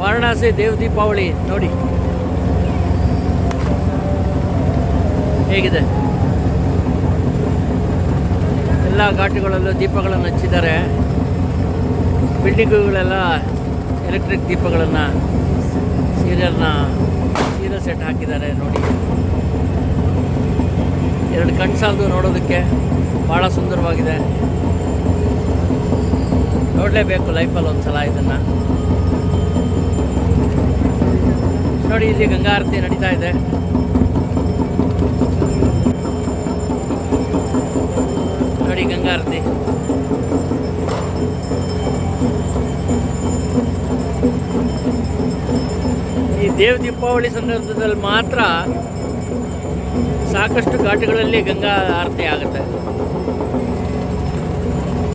ವಾರಣಾಸಿ ದೇವ್ ದೀಪಾವಳಿ ನೋಡಿ. ಹೇಗಿದೆ? ಎಲ್ಲ ಘಾಟುಗಳಲ್ಲೂ ದೀಪಗಳನ್ನು ಹಚ್ಚಿದ್ದಾರೆ. ಬಿಲ್ಡಿಂಗ್ಗಳೆಲ್ಲ ಎಲೆಕ್ಟ್ರಿಕ್ ದೀಪಗಳನ್ನು ಸೀರಿಯಲ್ನ ಸೀರಿಯಲ್ ಸೆಟ್ ಹಾಕಿದ್ದಾರೆ ನೋಡಿ. ಎರಡು ಕಣ್ಣು ಸಾಲದು ನೋಡೋದಕ್ಕೆ ಭಾಳ ಸುಂದರವಾಗಿದೆ. ನೋಡಲೇಬೇಕು ಲೈಫಲ್ಲಿ ಒಂದು ಸಲ ಇದನ್ನು. ನೋಡಿ, ಇಲ್ಲಿ ಗಂಗಾ ಆರತಿ ನಡೀತಾ ಇದೆ. ನೋಡಿ, ಗಂಗಾ ಆರತಿ. ಈ ದೇವ್ ದೀಪಾವಳಿ ಸಂದರ್ಭದಲ್ಲಿ ಮಾತ್ರ ಸಾಕಷ್ಟು ಘಾಟುಗಳಲ್ಲಿ ಗಂಗಾ ಆರತಿ ಆಗುತ್ತೆ.